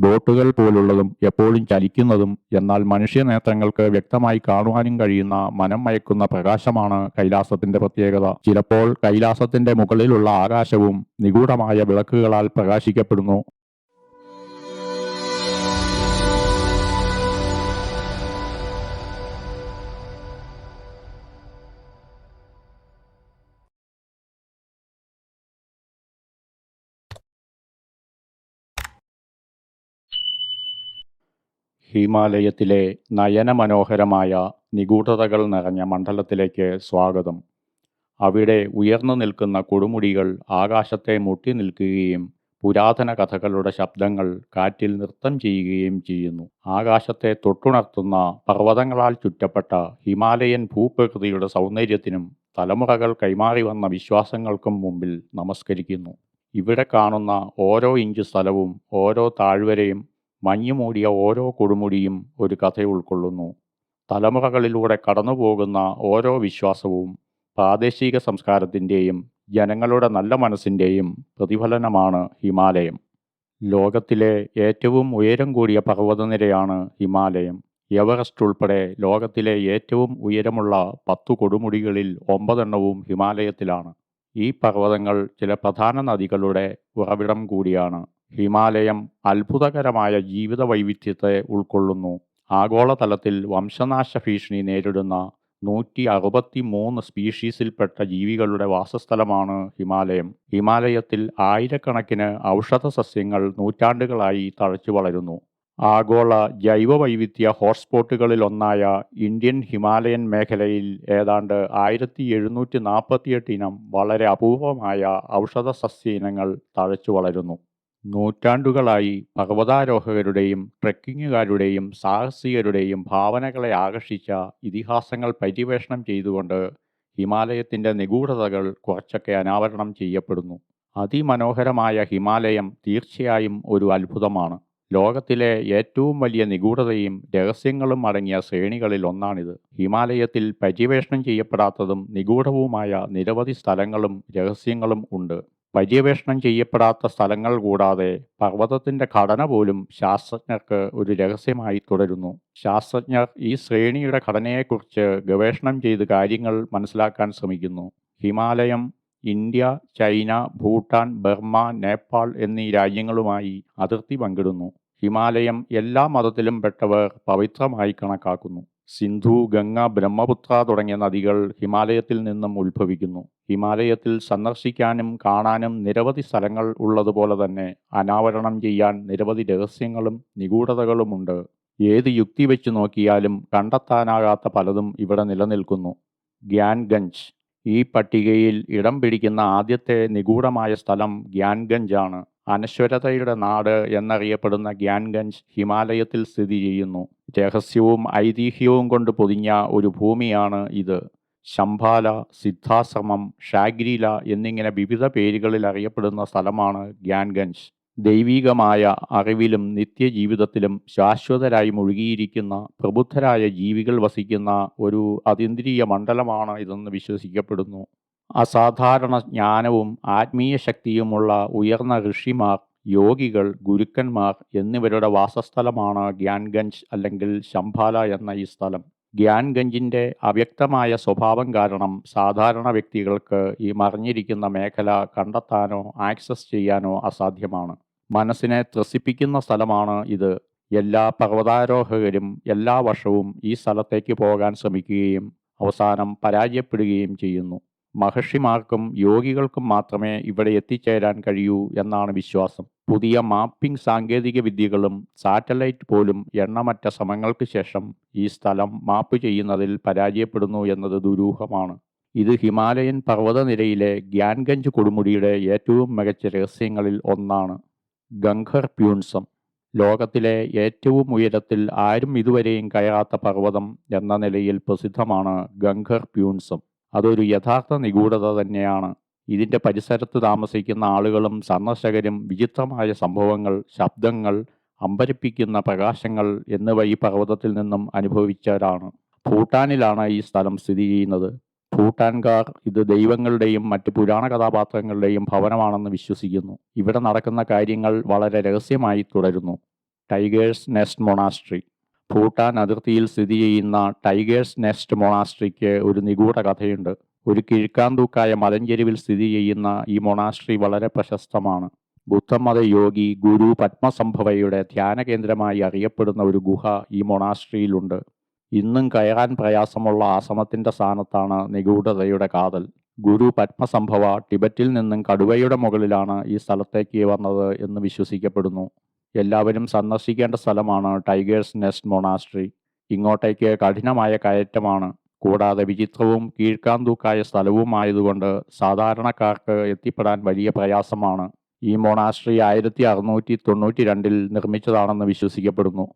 ബോട്ടുകൾ പോലുള്ളതും എപ്പോഴും ചലിക്കുന്നതും എന്നാൽ മനുഷ്യ നേത്രങ്ങൾക്ക് വ്യക്തമായി കാണുവാനും കഴിയുന്ന മനം മയക്കുന്ന പ്രകാശമാണ് കൈലാസത്തിന്റെ പ്രത്യേകത. ചിലപ്പോൾ കൈലാസത്തിന്റെ മുകളിലുള്ള ആകാശവും നിഗൂഢമായ വിളക്കുകളാൽ പ്രകാശിക്കപ്പെടുന്നു. ഹിമാലയത്തിലെ നയനമനോഹരമായ നിഗൂഢതകൾ നിറഞ്ഞ മണ്ഡലത്തിലേക്ക് സ്വാഗതം. അവിടെ ഉയർന്നു നിൽക്കുന്ന കൊടുമുടികൾ ആകാശത്തെ മുട്ടി നിൽക്കുകയും പുരാതന കഥകളുടെ ശബ്ദങ്ങൾ കാറ്റിൽ നൃത്തം ചെയ്യുകയും ചെയ്യുന്നു. ആകാശത്തെ തൊട്ടുണർത്തുന്ന പർവതങ്ങളാൽ ചുറ്റപ്പെട്ട ഹിമാലയൻ ഭൂപ്രകൃതിയുടെ സൗന്ദര്യത്തിനും തലമുറകൾ കൈമാറി വന്ന വിശ്വാസങ്ങൾക്കും മുമ്പിൽ നമസ്കരിക്കുന്നു. ഇവിടെ കാണുന്ന ഓരോ ഇഞ്ച് സ്ഥലവും ഓരോ താഴ്വരയും മഞ്ഞു മൂടിയ ഓരോ കൊടുമുടിയും ഒരു കഥ ഉൾക്കൊള്ളുന്നു. തലമുറകളിലൂടെ കടന്നുപോകുന്ന ഓരോ വിശ്വാസവും പ്രാദേശിക സംസ്കാരത്തിന്റെയും ജനങ്ങളുടെ നല്ല മനസ്സിന്റെയും പ്രതിഫലനമാണ് ഹിമാലയം. ലോകത്തിലെ ഏറ്റവും ഉയരം കൂടിയ പർവതനിരയാണ് ഹിമാലയം. എവറസ്റ്റ് ഉൾപ്പെടെ ലോകത്തിലെ ഏറ്റവും ഉയരമുള്ള പത്തു കൊടുമുടികളിൽ ഒമ്പതെണ്ണവും ഹിമാലയത്തിലാണ്. ഈ പർവതങ്ങൾ ചില പ്രധാന നദികളുടെ ഉറവിടം കൂടിയാണ്. ഹിമാലയം അത്ഭുതകരമായ ജീവിത വൈവിധ്യത്തെ ഉൾക്കൊള്ളുന്നു. ആഗോളതലത്തിൽ വംശനാശ ഭീഷണി നേരിടുന്ന നൂറ്റി അറുപത്തി മൂന്ന് സ്പീഷീസിൽപ്പെട്ട ജീവികളുടെ വാസസ്ഥലമാണ് ഹിമാലയം. ഹിമാലയത്തിൽ ആയിരക്കണക്കിന് ഔഷധ സസ്യങ്ങൾ നൂറ്റാണ്ടുകളായി തഴച്ചു വളരുന്നു. ആഗോള ജൈവ വൈവിധ്യ ഹോട്ട്സ്പോട്ടുകളിൽ ഒന്നായ ഇന്ത്യൻ ഹിമാലയൻ മേഖലയിൽ ഏതാണ്ട് ആയിരത്തി എഴുന്നൂറ്റി നാൽപ്പത്തിയെട്ട് ഇനം വളരെ അപൂർവമായ ഔഷധ സസ്യ ഇനങ്ങൾ തഴച്ചു വളരുന്നു. നൂറ്റാണ്ടുകളായി പർവതാരോഹകരുടെയും ട്രെക്കിങ്ങുകാരുടെയും സാഹസികരുടെയും ഭാവനകളെ ആകർഷിച്ച ഇതിഹാസങ്ങൾ പര്യവേഷണം ചെയ്തുകൊണ്ട് ഹിമാലയത്തിന്റെ നിഗൂഢതകൾ കുറച്ചൊക്കെ അനാവരണം ചെയ്യപ്പെടുന്നു. അതിമനോഹരമായ ഹിമാലയം തീർച്ചയായും ഒരു അത്ഭുതമാണ്. ലോകത്തിലെ ഏറ്റവും വലിയ നിഗൂഢതയും രഹസ്യങ്ങളും അടങ്ങിയ ശ്രേണികളിൽ ഒന്നാണിത്. ഹിമാലയത്തിൽ പര്യവേഷണം ചെയ്യപ്പെടാത്തതും നിഗൂഢവുമായ നിരവധി സ്ഥലങ്ങളും രഹസ്യങ്ങളും ഉണ്ട്. പര്യവേഷണം ചെയ്യപ്പെടാത്ത സ്ഥലങ്ങൾ കൂടാതെ പർവതത്തിന്റെ ഘടന പോലും ശാസ്ത്രജ്ഞർക്ക് ഒരു രഹസ്യമായി തുടരുന്നു. ശാസ്ത്രജ്ഞർ ഈ ശ്രേണിയുടെ ഘടനയെക്കുറിച്ച് ഗവേഷണം ചെയ്ത് കാര്യങ്ങൾ മനസ്സിലാക്കാൻ ശ്രമിക്കുന്നു. Himalaya India China Bhutan Burma Nepal എന്നീ രാജ്യങ്ങളുമായി അതിർത്തി പങ്കിടുന്നു. ഹിമാലയം എല്ലാ മതത്തിലും പെട്ടവർ പവിത്രമായി കണക്കാക്കുന്നു. സിന്ധു ഗംഗ ബ്രഹ്മപുത്ര തുടങ്ങിയ നദികൾ ഹിമാലയത്തിൽ നിന്നും ഉത്ഭവിക്കുന്നു. ഹിമാലയത്തിൽ സന്ദർശിക്കാനും കാണാനും നിരവധി സ്ഥലങ്ങൾ ഉള്ളതുപോലെ തന്നെ അനാവരണം ചെയ്യാൻ നിരവധി രഹസ്യങ്ങളും നിഗൂഢതകളുമുണ്ട്. ഏത് യുക്തി വെച്ച് നോക്കിയാലും കണ്ടെത്താനാകാത്ത പലതും ഇവിടെ നിലനിൽക്കുന്നു. ഗ്യാൻഗഞ്ച്. ഈ പട്ടികയിൽ ഇടം പിടിക്കുന്ന ആദ്യത്തെ നിഗൂഢമായ സ്ഥലം ഗ്യാൻഗഞ്ച് ആണ്. അനശ്വരതയുടെ നാട് എന്നറിയപ്പെടുന്ന ഗ്യാൻഗഞ്ച് ഹിമാലയത്തിൽ സ്ഥിതി ചെയ്യുന്നു. രഹസ്യവും ഐതിഹ്യവും കൊണ്ട് പൊതിഞ്ഞ ഒരു ഭൂമിയാണ് ഇത്. ശംഭാല സിദ്ധാശ്രമം ഷാഗ്രീല എന്നിങ്ങനെ വിവിധ പേരുകളിൽ അറിയപ്പെടുന്ന സ്ഥലമാണ് ഗ്യാൻഗഞ്ച്. ദൈവീകമായ അറിവിലും നിത്യജീവിതത്തിലും ശാശ്വതരായി മുഴുകിയിരിക്കുന്ന പ്രബുദ്ധരായ ജീവികൾ വസിക്കുന്ന ഒരു അതീന്ദ്രിയ മണ്ഡലമാണ് ഇതെന്ന് വിശ്വസിക്കപ്പെടുന്നു. അസാധാരണ ജ്ഞാനവും ആത്മീയ ശക്തിയുമുള്ള ഉയർന്ന ഋഷിമാർ യോഗികൾ ഗുരുക്കന്മാർ എന്നിവരുടെ വാസസ്ഥലമാണ് ഗ്യാൻഗഞ്ച് അല്ലെങ്കിൽ ശംഭാല എന്ന ഈ സ്ഥലം. ഗ്യാൻഗഞ്ചിന്റെ അവ്യക്തമായ സ്വഭാവം കാരണം സാധാരണ വ്യക്തികൾക്ക് ഈ മറിഞ്ഞിരിക്കുന്ന മേഖല കണ്ടെത്താനോ ആക്സസ് ചെയ്യാനോ അസാധ്യമാണ്. മനസ്സിനെ ത്രസിപ്പിക്കുന്ന സ്ഥലമാണ് ഇത്. എല്ലാ പർവതാരോഹകരും എല്ലാ വർഷവും ഈ സ്ഥലത്തേക്ക് പോകാൻ ശ്രമിക്കുകയും അവസാനം പരാജയപ്പെടുകയും ചെയ്യുന്നു. മഹർഷിമാർക്കും യോഗികൾക്കും മാത്രമേ ഇവിടെ എത്തിച്ചേരാൻ കഴിയൂ എന്നാണ് വിശ്വാസം. പുതിയ മാപ്പിംഗ് സാങ്കേതിക വിദ്യകളും സാറ്റലൈറ്റ് പോലും എണ്ണമറ്റ ശ്രമങ്ങൾക്ക് ശേഷം ഈ സ്ഥലം മാപ്പ് ചെയ്യുന്നതിൽ പരാജയപ്പെടുന്നു എന്നത് ദുരൂഹമാണ്. ഇത് ഹിമാലയൻ പർവതനിരയിലെ ഗ്യാൻഗഞ്ച് കൊടുമുടിയുടെ ഏറ്റവും മികച്ച രഹസ്യങ്ങളിൽ ഒന്നാണ്. ഗംഗർ പ്യൂൺസം. ലോകത്തിലെ ഏറ്റവും ഉയരത്തിൽ ആരും ഇതുവരെയും കയറാത്ത പർവതം എന്ന നിലയിൽ പ്രസിദ്ധമാണ് ഗംഗർ പ്യൂൺസം. അതൊരു യഥാർത്ഥ നിഗൂഢത തന്നെയാണ്. ഇതിന്റെ പരിസരത്ത് താമസിക്കുന്ന ആളുകളും സന്ദർശകരും വിചിത്രമായ സംഭവങ്ങൾ ശബ്ദങ്ങൾ അമ്പരിപ്പിക്കുന്ന പ്രകാശങ്ങൾ എന്നിവ ഈ പർവതത്തിൽ നിന്നും അനുഭവിച്ചവരാണ്. ഭൂട്ടാനിലാണ് ഈ സ്ഥലം സ്ഥിതി ചെയ്യുന്നത്. ഭൂട്ടാൻകാർ ഇത് ദൈവങ്ങളുടെയും മറ്റ് പുരാണ കഥാപാത്രങ്ങളുടെയും ഭവനമാണെന്ന് വിശ്വസിക്കുന്നു. ഇവിടെ നടക്കുന്ന കാര്യങ്ങൾ വളരെ രഹസ്യമായി തുടരുന്നു. Tigers nest monastery. ഭൂട്ടാൻ അതിർത്തിയിൽ സ്ഥിതി ചെയ്യുന്ന ടൈഗേഴ്സ് നെസ്റ്റ് മൊണാസ്ട്രിക്ക് ഒരു നിഗൂഢ കഥയുണ്ട്. ഒരു കിഴുക്കാന്തൂക്കായ മലഞ്ചെരുവിൽ സ്ഥിതി ചെയ്യുന്ന ഈ മൊണാസ്ട്രി വളരെ പ്രശസ്തമാണ്. ബുദ്ധമത യോഗി ഗുരു പത്മസംഭവയുടെ ധ്യാന കേന്ദ്രമായി അറിയപ്പെടുന്ന ഒരു ഗുഹ ഈ മൊണാസ്ട്രിയിലുണ്ട്. ഇന്നും കയറാൻ പ്രയാസമുള്ള ആശ്രമത്തിന്റെ സ്ഥാനത്താണ് നിഗൂഢതയുടെ കാതൽ. ഗുരു പത്മസംഭവ ടിബറ്റിൽ നിന്നും കടുവയുടെ മുകളിലാണ് ഈ സ്ഥലത്തേക്ക് വന്നത് എന്ന് വിശ്വസിക്കപ്പെടുന്നു. എല്ലാവരും സന്ദർശിക്കേണ്ട സ്ഥലമാണ് ടൈഗേഴ്സ് നെസ്റ്റ് മൊണാസ്ട്രി. ഇങ്ങോട്ടേക്ക് കഠിനമായ കയറ്റമാണ്. കൂടാതെ വിചിത്രവും കീഴ്ക്കാന്തൂക്കായ സ്ഥലവുമായതുകൊണ്ട് സാധാരണക്കാർക്ക് എത്തിപ്പെടാൻ വലിയ പ്രയാസമാണ്. ഈ മൊണാസ്ട്രി ആയിരത്തി അറുന്നൂറ്റി തൊണ്ണൂറ്റി രണ്ടിൽ നിർമ്മിച്ചതാണെന്ന് വിശ്വസിക്കപ്പെടുന്നു.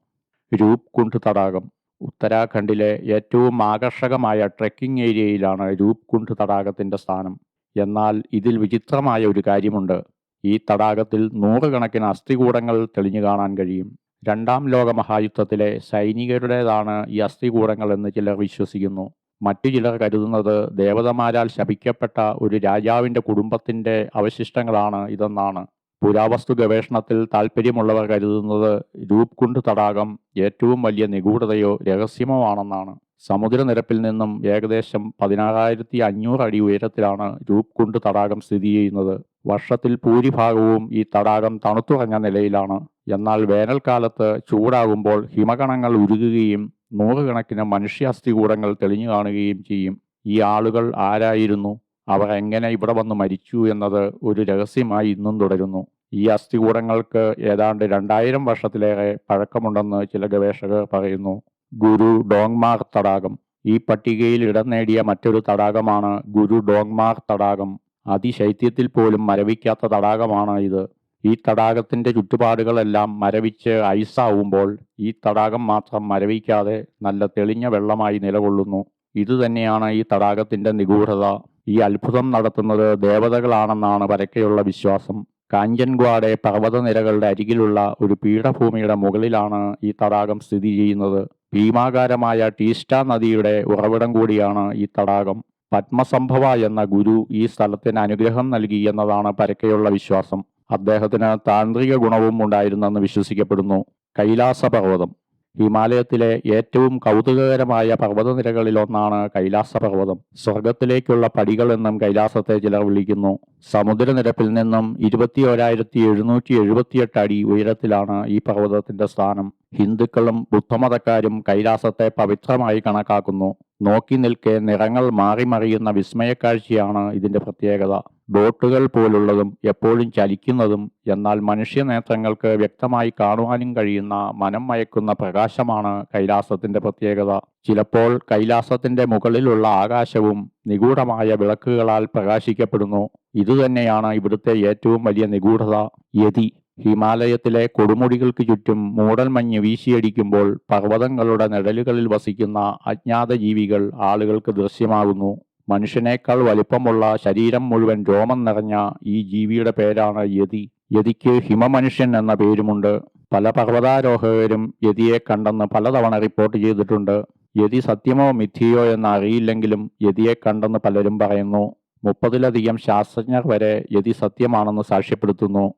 രൂപ് കുണ്ട് തടാകം. ഉത്തരാഖണ്ഡിലെ ഏറ്റവും ആകർഷകമായ ട്രെക്കിംഗ് ഏരിയയിലാണ് രൂപ് കുണ്ട് തടാകത്തിന്റെ സ്ഥാനം. എന്നാൽ ഇതിൽ വിചിത്രമായ ഒരു കാര്യമുണ്ട്. ഈ തടാകത്തിൽ നൂറുകണക്കിന് അസ്ഥികൂടങ്ങൾ തെളിഞ്ഞു കാണാൻ കഴിയും. രണ്ടാം ലോക മഹായുദ്ധത്തിലെ സൈനികരുടേതാണ് ഈ അസ്ഥികൂടങ്ങൾ എന്ന് ചിലർ വിശ്വസിക്കുന്നു. മറ്റു ചിലർ കരുതുന്നത് ദേവതമാരാൽ ശപിക്കപ്പെട്ട ഒരു രാജാവിന്റെ കുടുംബത്തിന്റെ അവശിഷ്ടങ്ങളാണ് ഇതെന്നാണ്. പുരാവസ്തു ഗവേഷണത്തിൽ താല്പര്യമുള്ളവർ കരുതുന്നത് രൂപ്കുണ്ട് തടാകം ഏറ്റവും വലിയ നിഗൂഢതയോ രഹസ്യമോ ആണെന്നാണ്. സമുദ്രനിരപ്പിൽ നിന്നും ഏകദേശം പതിനാറായിരത്തി അഞ്ഞൂറ് അടി ഉയരത്തിലാണ് രൂപ് കുണ്ട് തടാകം സ്ഥിതി ചെയ്യുന്നത്. വർഷത്തിൽ ഭൂരിഭാഗവും ഈ തടാകം തണുത്തുറഞ്ഞ നിലയിലാണ്. എന്നാൽ വേനൽക്കാലത്ത് ചൂടാകുമ്പോൾ ഹിമകണങ്ങൾ ഉരുകുകയും നൂറുകണക്കിന് മനുഷ്യാസ്ഥികൂടങ്ങൾ തെളിഞ്ഞു കാണുകയും ചെയ്യും. ഈ ആളുകൾ ആരായിരുന്നു? അവർ എങ്ങനെ ഇവിടെ വന്ന് മരിച്ചു എന്നത് ഒരു രഹസ്യമായി ഇന്നും തുടരുന്നു. ഈ അസ്ഥികൂടങ്ങൾക്ക് ഏതാണ്ട് രണ്ടായിരം വർഷത്തിലേറെ പഴക്കമുണ്ടെന്ന് ചില ഗവേഷകർ പറയുന്നു. ഗുരു ഡോങ്മാർ തടാകം. ഈ പട്ടികയിൽ ഇടം നേടിയ മറ്റൊരു തടാകമാണ് ഗുരു ഡോങ്മാർ തടാകം. അതിശൈത്യത്തിൽ പോലും മരവിക്കാത്ത തടാകമാണ് ഇത്. ഈ തടാകത്തിന്റെ ചുറ്റുപാടുകളെല്ലാം മരവിച്ച് ഐസാവുമ്പോൾ ഈ തടാകം മാത്രം മരവിക്കാതെ നല്ല തെളിഞ്ഞ വെള്ളമായി നിലകൊള്ളുന്നു. ഇതുതന്നെയാണ് ഈ തടാകത്തിന്റെ നിഗൂഢത. ഈ അത്ഭുതം നടത്തുന്നത് ദേവതകളാണെന്നാണ് പരക്കെയുള്ള വിശ്വാസം. കാഞ്ചൻഗ്വാഡെ പർവതനിരകളുടെ അരികിലുള്ള ഒരു പീഠഭൂമിയുടെ മുകളിലാണ് ഈ തടാകം സ്ഥിതി ചെയ്യുന്നത്. ഭീമാകാരമായ ടീസ്റ്റ നദിയുടെ ഉറവിടം കൂടിയാണ് ഈ തടാകം. പത്മസംഭവ എന്ന ഗുരു ഈ സ്ഥലത്തിന് അനുഗ്രഹം നൽകി എന്നതാണ് പരക്കെയുള്ള വിശ്വാസം. അദ്ദേഹത്തിന് താന്ത്രിക ഗുണവും ഉണ്ടായിരുന്നെന്ന് വിശ്വസിക്കപ്പെടുന്നു. കൈലാസ പർവതം ഹിമാലയത്തിലെ ഏറ്റവും കൗതുകകരമായ പർവതനിരകളിലൊന്നാണ് കൈലാസ പർവതം സ്വർഗത്തിലേക്കുള്ള പടികൾ എന്നും കൈലാസത്തെ ചിലർ വിളിക്കുന്നു. സമുദ്രനിരപ്പിൽ നിന്നും ഇരുപത്തി ഒരായിരത്തി എഴുന്നൂറ്റി എഴുപത്തിയെട്ട് അടി ഉയരത്തിലാണ് ഈ പർവതത്തിന്റെ സ്ഥാനം. ഹിന്ദുക്കളും ബുദ്ധമതക്കാരും കൈലാസത്തെ പവിത്രമായി കണക്കാക്കുന്നു. നോക്കി നിൽക്കെ നിറങ്ങൾ മാറി മറിയുന്ന വിസ്മയക്കാഴ്ചയാണ് ഇതിന്റെ പ്രത്യേകത. ബോട്ടുകൾ പോലുള്ളതും എപ്പോഴും ചലിക്കുന്നതും എന്നാൽ മനുഷ്യ നേത്രങ്ങൾക്ക് വ്യക്തമായി കാണുവാനും കഴിയുന്ന മനം മയക്കുന്ന പ്രകാശമാണ് കൈലാസത്തിന്റെ പ്രത്യേകത. ചിലപ്പോൾ കൈലാസത്തിന്റെ മുകളിലുള്ള ആകാശവും നിഗൂഢമായ വിളക്കുകളാൽ പ്രകാശിക്കപ്പെടുന്നു. ഇതുതന്നെയാണ് ഇവിടുത്തെ ഏറ്റവും വലിയ നിഗൂഢത. യതി ഹിമാലയത്തിലെ കൊടുമുടികൾക്ക് ചുറ്റും മൂടൽമഞ്ഞ് വീശിയടിക്കുമ്പോൾ പർവതങ്ങളുടെ നിഴലുകളിൽ വസിക്കുന്ന അജ്ഞാത ജീവികൾ ആളുകൾക്ക് ദൃശ്യമാകുന്നു. മനുഷ്യനേക്കാൾ വലിപ്പമുള്ള ശരീരം മുഴുവൻ രോമം നിറഞ്ഞ ഈ ജീവിയുടെ പേരാണ് യതി. യതിക്ക് ഹിമമനുഷ്യൻ എന്ന പേരുമുണ്ട്. പല പർവതാരോഹകരും യതിയെ കണ്ടെന്ന് പലതവണ റിപ്പോർട്ട് ചെയ്തിട്ടുണ്ട്. യതി സത്യമോ മിഥിയോ എന്ന് അറിയില്ലെങ്കിലും യതിയെ കണ്ടെന്ന് പലരും പറയുന്നു. മുപ്പതിലധികം ശാസ്ത്രജ്ഞർ വരെ യതി സത്യമാണെന്ന് സാക്ഷ്യപ്പെടുത്തുന്നു.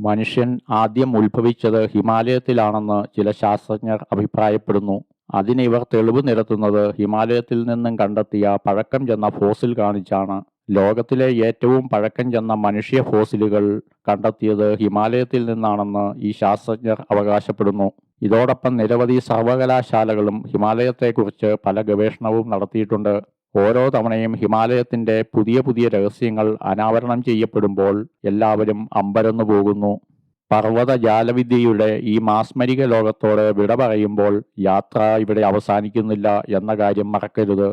മനുഷ്യൻ ആദ്യം ഉത്ഭവിച്ചത് ഹിമാലയത്തിലാണെന്ന് ചില ശാസ്ത്രജ്ഞർ അഭിപ്രായപ്പെടുന്നു. അതിന് ഇവർ തെളിവ് നിരത്തുന്നത് ഹിമാലയത്തിൽ നിന്നും കണ്ടെത്തിയ പഴക്കം ചെന്ന ഫോസിൽ കാണിച്ചാണ്. ലോകത്തിലെ ഏറ്റവും പഴക്കം ചെന്ന മനുഷ്യ ഫോസിലുകൾ കണ്ടെത്തിയത് ഹിമാലയത്തിൽ നിന്നാണെന്ന് ഈ ശാസ്ത്രജ്ഞർ അവകാശപ്പെടുന്നു. ഇതോടൊപ്പം നിരവധി സർവകലാശാലകളും ഹിമാലയത്തെക്കുറിച്ച് പല ഗവേഷണവും നടത്തിയിട്ടുണ്ട്. ഓരോ തവണയും ഹിമാലയത്തിന്റെ പുതിയ പുതിയ രഹസ്യങ്ങൾ അനാവരണം ചെയ്യപ്പെടുമ്പോൾ എല്ലാവരും അമ്പരന്നു പോകുന്നു പർവത ജാലവിദ്യയുടെ ഈ മാസ്മരിക ലോകത്തോട് വിട പറയുമ്പോൾ യാത്ര ഇവിടെ അവസാനിക്കുന്നില്ല എന്ന കാര്യം മറക്കരുത്.